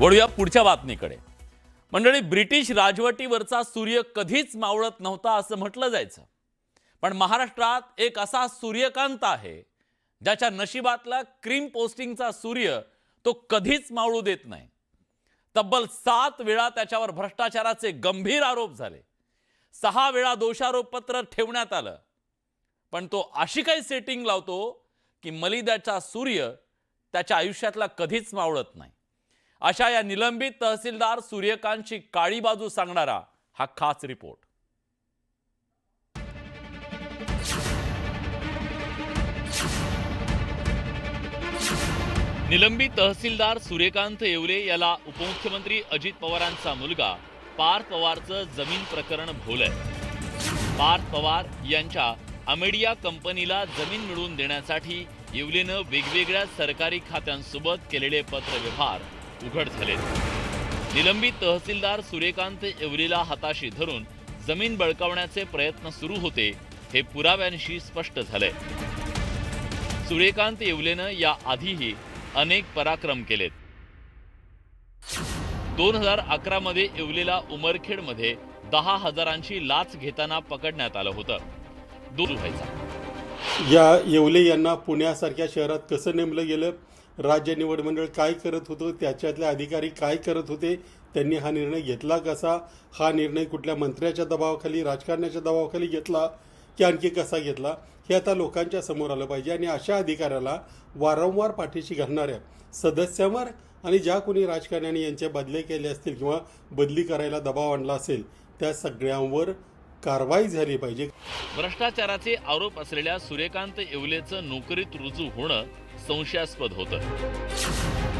वळूया पुढच्या बातमीकडे. मंडळी ब्रिटिश राजवटीवरचा सूर्य कधीच मावळत नव्हता असं म्हटलं जायचं. पण महाराष्ट्रात एक असा सूर्यकांत आहे ज्याच्या नशिबातला क्रीम पोस्टिंगचा सूर्य तो कधीच मावळू देत नाही. तब्बल सात वेळा त्याच्यावर भ्रष्टाचाराचे गंभीर आरोप झाले. सहा वेळा दोषारोपपत्र ठेवण्यात आलं. पण तो अशी काही सेटिंग लावतो की मलिदाचा सूर्य त्याच्या आयुष्यातला कधीच मावळत नाही. अशा या निलंबित तहसीलदार सूर्यकांतची काळी बाजू सांगणारा हा खास रिपोर्ट. निलंबित तहसीलदार सूर्यकांत येवले याला उपमुख्यमंत्री अजित पवारांचा मुलगा पार्थ पवारचं जमीन प्रकरण भोलय. पार्थ पवार यांच्या अमेडिया कंपनीला जमीन मिळवून देण्यासाठी येवलेनं वेगवेगळ्या सरकारी खात्यांसोबत केलेले पत्रव्यवहार. उघड झाले निलंबित तहसीलदार सूर्यकांत येवलेला हाताशी धरून जमीन बळकावण्याचे प्रयत्न सुरू होते हे पुराव्यांशी स्पष्ट झालंय. सूर्यकांत येवलेनं या आधीही अनेक पराक्रम केलेत. दोन हजार अकरा मध्ये येवलेला उमरखेडमध्ये दहा हजारांची लाच घेताना पकडण्यात आलं होतं. दूर व्हायचा. या येवले यांना पुण्यासारख्या शहरात कसं नेमलं गेलं? राज्य निवड मंडळ काय करत होतं? त्याच्यातले अधिकारी काय करत होते? त्यांनी हा निर्णय घेतला कसा? हा निर्णय कुठल्या मंत्र्याच्या दबावाखाली राजकारण्याच्या दबावाखाली घेतला? की आणखी कसा घेतला? हे आता लोकांच्या समोर आलं पाहिजे आणि अशा अधिकाऱ्याला वारंवार पाठीशी घालणाऱ्या सदस्यांवर आणि ज्या कोणी राजकारण्याने यांच्या बदले केले असतील किंवा बदली करायला दबाव आणला असेल त्या सगळ्यांवर कारवाई झाली पाहिजे. भ्रष्टाचाराचे आरोप असलेल्या सूर्यकांत येवलेचं नोकरीत रुजू होणं संशयास्पद होतं.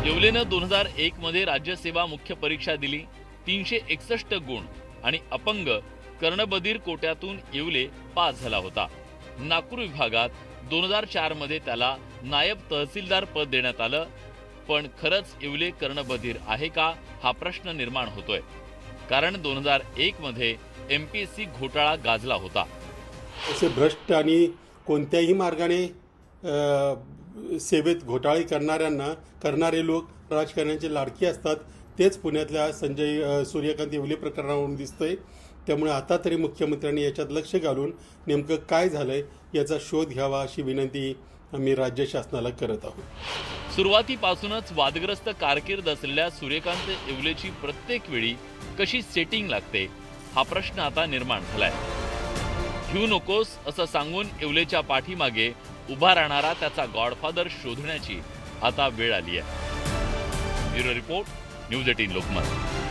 येवलेनं दोन हजार एक मध्ये राज्यसेवा मुख्य परीक्षा दिली तीनशे एकसष्ट गुण आणि अपंग कर्णबधीर कोट्यातून येवले पास झाला होता. नागपूर विभागात दोन हजार चारमध्ये त्याला नायब तहसीलदार पद देण्यात आलं पण खरंच येवले कर्णबधीर आहे का हा प्रश्न निर्माण होतोय. कारण दोन हजार एकमध्ये एम पी एस सी घोटाळा गाजला होता. असे भ्रष्ट आणि कोणत्याही मार्गाने सेवेत घोटाळे करणाऱ्यांना करणारे लोक राजकारण्याचे लाडकी असतात. तेच पुण्यातल्या संजय सूर्यकांत येवले प्रकरणावरून दिसतंय. त्यामुळे आता तरी मुख्यमंत्र्यांनी याच्यात लक्ष घालून नेमकं काय झालंय याचा शोध घ्यावा अशी विनंती आम्ही राज्य शासनाला करत आहोत. सुरुवातीपासूनच वादग्रस्त कारकीर्द असलेल्या सूर्यकांत येवलेची प्रत्येक वेळी कशी सेटिंग लागते हा प्रश्न आता निर्माण झालाय. घेऊ नकोस असं सांगून येवलेच्या पाठीमागे उभा राहणारा त्याचा गॉडफादर शोधण्याची आता वेळ आली आहे bureau report news eighteen Lokmat.